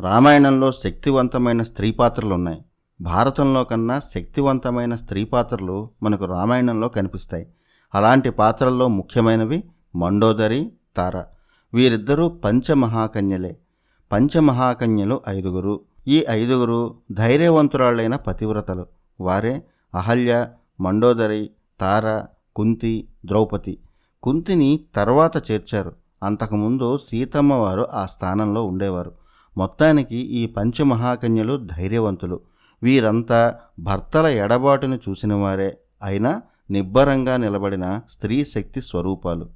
రామాయణంలో శక్తివంతమైన స్త్రీ పాత్రలు ఉన్నాయి భారతంలో కన్నా శక్తివంతమైన స్త్రీ పాత్రలు మనకు రామాయణంలో కనిపిస్తాయి. అలాంటి పాత్రల్లో ముఖ్యమైనవి మండోదరి తార. వీరిద్దరూ పంచమహాకన్యలే. పంచమహాకన్యలు ఐదుగురు. ఈ ఐదుగురు ధైర్యవంతురాళ్ళైన పతివ్రతలు. వారే అహల్య మండోదరి తార కుంతి ద్రౌపది. కుంతిని తర్వాత చేర్చారు. అంతకుముందు సీతమ్మ వారు ఆ స్థానంలో ఉండేవారు. మొత్తానికి ఈ పంచమహాకన్యలు ధైర్యవంతులు. వీరంతా భర్తల ఎడబాటును చూసినవారే అయినా నిబ్బరంగా నిలబడిన స్త్రీ శక్తి స్వరూపాలు.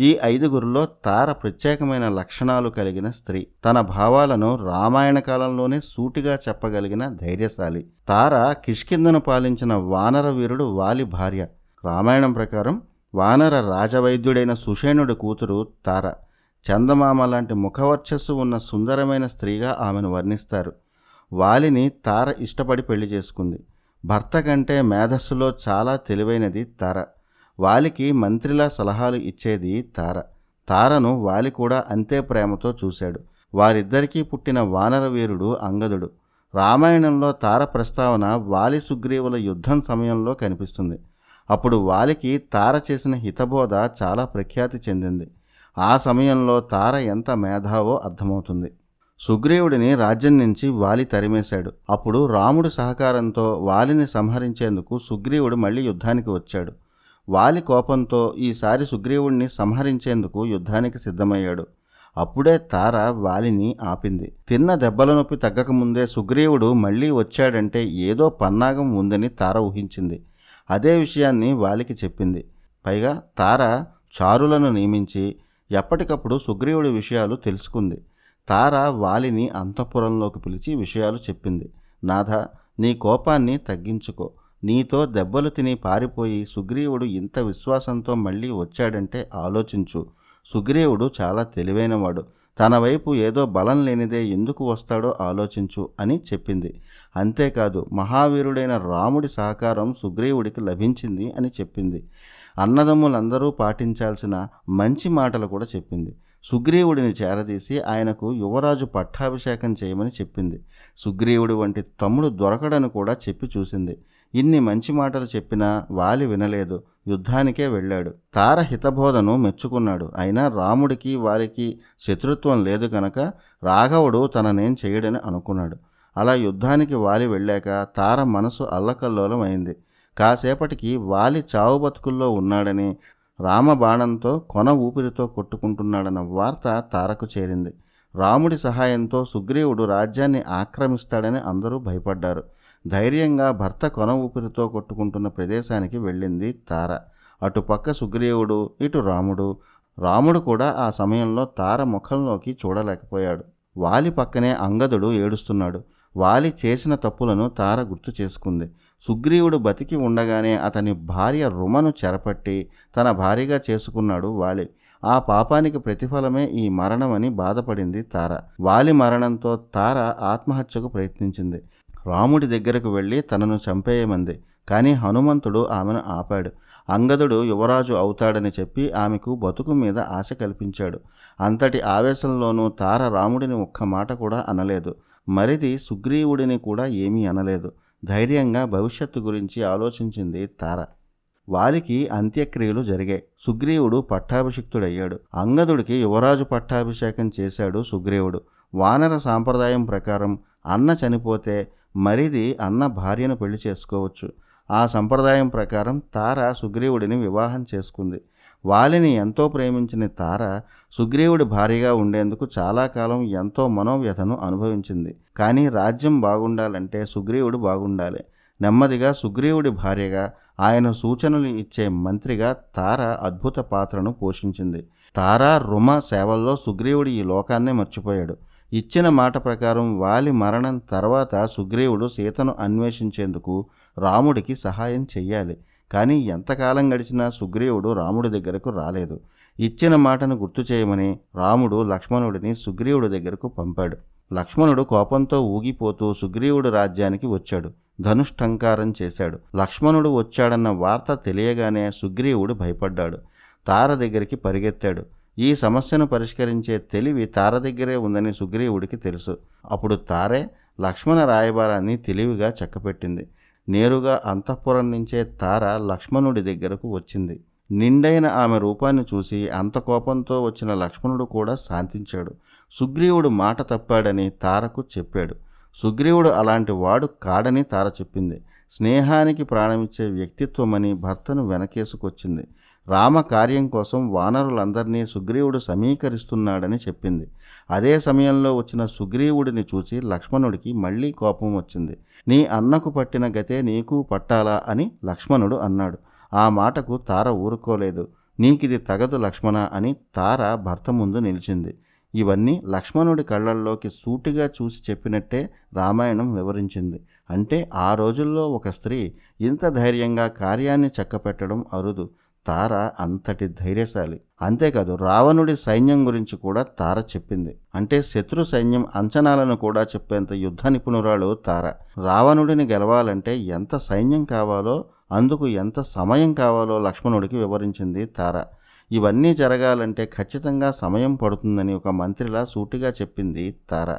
ఈ ఐదుగురిలో తార ప్రత్యేకమైన లక్షణాలు కలిగిన స్త్రీ. తన భావాలను రామాయణ కాలంలోనే సూటిగా చెప్పగలిగిన ధైర్యశాలి. తార కిష్కిందను పాలించిన వానర వీరుడు వాలి భార్య. రామాయణం ప్రకారం వానర రాజవైద్యుడైన సుషేణుడి కూతురు తార. చందమామ లాంటి ముఖవర్చస్సు ఉన్న సుందరమైన స్త్రీగా ఆమెను వర్ణిస్తారు. వాలిని తార ఇష్టపడి పెళ్ళి చేసుకుంది. భర్త కంటే మేధస్సులో చాలా తెలివైనది తార. వాలికి మంత్రిలా సలహాలు ఇచ్చేది తార. తారను వాలి కూడా అంతే ప్రేమతో చూశాడు. వారిద్దరికీ పుట్టిన వానర వీరుడు అంగదుడు. రామాయణంలో తార ప్రస్తావన వాలి సుగ్రీవుల యుద్ధం సమయంలో కనిపిస్తుంది. అప్పుడు వాలికి తార చేసిన హితబోధ చాలా ప్రఖ్యాతి చెందింది. ఆ సమయంలో తార ఎంత మేధావో అర్థమవుతుంది. సుగ్రీవుడిని రాజ్యం నుంచి వాలి తరిమేశాడు. అప్పుడు రాముడి సహకారంతో వాలిని సంహరించేందుకు సుగ్రీవుడు మళ్ళీ యుద్ధానికి వచ్చాడు. వాలి కోపంతో ఈసారి సుగ్రీవుడిని సంహరించేందుకు యుద్ధానికి సిద్ధమయ్యాడు. అప్పుడే తార వాలిని ఆపింది. తిన్న దెబ్బల నొప్పి తగ్గకముందే సుగ్రీవుడు మళ్ళీ వచ్చాడంటే ఏదో పన్నాగం ఉందని తార ఊహించింది. అదే విషయాన్ని వాలికి చెప్పింది. పైగా తార చారులను నియమించి ఎప్పటికప్పుడు సుగ్రీవుడి విషయాలు తెలుసుకుంది. తార వాలిని అంతఃపురంలోకి పిలిచి విషయాలు చెప్పింది. నాథ నీ కోపాన్ని తగ్గించుకో. నీతో దెబ్బలు తిని పారిపోయి సుగ్రీవుడు ఇంత విశ్వాసంతో మళ్ళీ వచ్చాడంటే ఆలోచించు. సుగ్రీవుడు చాలా తెలివైనవాడు. తన వైపు ఏదో బలం లేనిదే ఎందుకు వస్తాడో ఆలోచించు అని చెప్పింది. అంతేకాదు మహావీరుడైన రాముడి సహకారం సుగ్రీవుడికి లభించింది అని చెప్పింది. అన్నదమ్ములందరూ పాటించాల్సిన మంచి మాటలు కూడా చెప్పింది. సుగ్రీవుడిని చేరదీసి ఆయనకు యువరాజు పట్టాభిషేకం చేయమని చెప్పింది. సుగ్రీవుడి వంటి తమ్ముడు దొరకడని కూడా చెప్పి చూసింది. ఇన్ని మంచి మాటలు చెప్పినా వాలి వినలేదు. యుద్ధానికే వెళ్ళాడు. తార హితబోధను మెచ్చుకున్నాడు. అయినా రాముడికి వారికి శత్రుత్వం లేదు కనుక రాఘవుడు తననేం చేయడని అనుకున్నాడు. అలా యుద్ధానికి వాలి వెళ్ళాక తార మనసు అల్లకల్లోలం అయింది కాసేపటికి వాలి చావు బతుకుల్లో ఉన్నాడని రామబాణంతో కొన ఊపిరితో కొట్టుకుంటున్నాడన్న వార్త తారకు చేరింది. రాముడి సహాయంతో సుగ్రీవుడు రాజ్యాన్ని ఆక్రమిస్తాడని అందరూ భయపడ్డారు. ధైర్యంగా భర్త కొన ఊపిరితో కొట్టుకుంటున్న ప్రదేశానికి వెళ్ళింది తార. అటుపక్క సుగ్రీవుడు ఇటు రాముడు. రాముడు కూడా ఆ సమయంలో తార ముఖంలోకి చూడలేకపోయాడు. వాలి పక్కనే అంగదుడు ఏడుస్తున్నాడు. వాలి చేసిన తప్పులను తార గుర్తు చేసుకుంది. సుగ్రీవుడు బతికి ఉండగానే అతని భార్య రుమను చెరపట్టి తన భార్యగా చేసుకున్నాడు వాలి. ఆ పాపానికి ప్రతిఫలమే ఈ మరణమని బాధపడింది తార. వాలి మరణంతో తార ఆత్మహత్యకు ప్రయత్నించింది. రాముడి దగ్గరకు వెళ్ళి తనను చంపేయమంది. కానీ హనుమంతుడు ఆమెను ఆపాడు. అంగదుడు యువరాజు అవుతాడని చెప్పి ఆమెకు బతుకు మీద ఆశ కల్పించాడు. అంతటి ఆవేశంలోనూ తార రాముడిని ఒక్క మాట కూడా అనలేదు. మరిది సుగ్రీవుడిని కూడా ఏమీ అనలేదు. ధైర్యంగా భవిష్యత్తు గురించి ఆలోచించింది తార. వాలికి అంత్యక్రియలు జరిగాయి. సుగ్రీవుడు పట్టాభిషిక్తుడయ్యాడు. అంగదుడికి యువరాజు పట్టాభిషేకం చేశాడు సుగ్రీవుడు. వానర సాంప్రదాయం ప్రకారం అన్న చనిపోతే మరిది అన్న భార్యను పెళ్ళి చేసుకోవచ్చు. ఆ సంప్రదాయం ప్రకారం తార సుగ్రీవుడిని వివాహం చేసుకుంది. వాలిని ఎంతో ప్రేమించిన తార సుగ్రీవుడి భార్యగా ఉండేందుకు చాలా కాలం ఎంతో మనోవ్యధను అనుభవించింది. కానీ రాజ్యం బాగుండాలంటే సుగ్రీవుడు బాగుండాలి. నెమ్మదిగా సుగ్రీవుడి భార్యగా ఆయన సూచనలు ఇచ్చే మంత్రిగా తార అద్భుత పాత్రను పోషించింది. తార రుమ సేవల్లో సుగ్రీవుడు ఈ లోకాన్నే మర్చిపోయాడు. ఇచ్చిన మాట ప్రకారం వాలి మరణం తర్వాత సుగ్రీవుడు సీతను అన్వేషించేందుకు రాముడికి సహాయం చెయ్యాలి. కానీ ఎంతకాలం గడిచినా సుగ్రీవుడు రాముడి దగ్గరకు రాలేదు. ఇచ్చిన మాటను గుర్తు చేయమని రాముడు లక్ష్మణుడిని సుగ్రీవుడి దగ్గరకు పంపాడు. లక్ష్మణుడు కోపంతో ఊగిపోతూ సుగ్రీవుడు రాజ్యానికి వచ్చాడు. ధనుష్టంకారం చేశాడు. లక్ష్మణుడు వచ్చాడన్న వార్త తెలియగానే సుగ్రీవుడు భయపడ్డాడు. తార దగ్గరికి పరిగెత్తాడు. ఈ సమస్యను పరిష్కరించే తెలివి తార దగ్గరే ఉందని సుగ్రీవుడికి తెలుసు. అప్పుడు తారే లక్ష్మణ రాయబారాన్ని తెలివిగా చక్కపెట్టింది. నేరుగా అంతఃపురం నుంచే తార లక్ష్మణుడి దగ్గరకు వచ్చింది. నిండైన ఆమె రూపాన్ని చూసి అంత కోపంతో వచ్చిన లక్ష్మణుడు కూడా శాంతించాడు. సుగ్రీవుడు మాట తప్పాడని తారకు చెప్పాడు. సుగ్రీవుడు అలాంటి వాడు కాడని తార చెప్పింది. స్నేహానికి ప్రాణమిచ్చే వ్యక్తిత్వమని భర్తను వెనకేసుకొచ్చింది. రామ కార్యం కోసం వానరులందరినీ సుగ్రీవుడు సమీకరిస్తున్నాడని చెప్పింది. అదే సమయంలో వచ్చిన సుగ్రీవుడిని చూసి లక్ష్మణుడికి మళ్ళీ కోపం వచ్చింది. నీ అన్నకు పట్టిన గతే నీకు పట్టాలా అని లక్ష్మణుడు అన్నాడు. ఆ మాటకు తార ఊరుకోలేదు. నీకిది తగదు లక్ష్మణ అని తార భర్త ముందు నిలిచింది. ఇవన్నీ లక్ష్మణుడి కళ్ళల్లోకి సూటిగా చూసి చెప్పినట్టే రామాయణం వివరించింది. అంటే ఆ రోజుల్లో ఒక స్త్రీ ఇంత ధైర్యంగా కార్యాన్ని చక్కపెట్టడం అరుదు. తార అంతటి ధైర్యశాలి. అంతేకాదు రావణుడి సైన్యం గురించి కూడా తార చెప్పింది. అంటే శత్రు సైన్యం అంచనాలను కూడా చెప్పేంత యుద్ధ నిపుణురాలు తార. రావణుడిని గెలవాలంటే ఎంత సైన్యం కావాలో అందుకు ఎంత సమయం కావాలో లక్ష్మణుడికి వివరించింది తార. ఇవన్నీ జరగాలంటే ఖచ్చితంగా సమయం పడుతుందని ఒక మంత్రిలా సూటిగా చెప్పింది తార.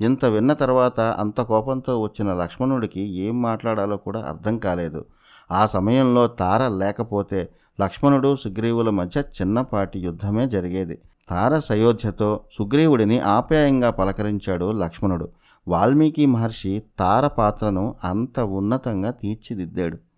ఇంత విన్న తర్వాత అంత కోపంతో వచ్చిన లక్ష్మణుడికి ఏం మాట్లాడాలో కూడా అర్థం కాలేదు. ఆ సమయంలో తార లేకపోతే లక్ష్మణుడు సుగ్రీవుల మధ్య చిన్నపాటి యుద్ధమే జరిగేది. తార సయోధ్యతో సుగ్రీవుడిని ఆప్యాయంగా పలకరించాడు లక్ష్మణుడు. వాల్మీకి మహర్షి తార పాత్రను అంత ఉన్నతంగా తీర్చిదిద్దాడు.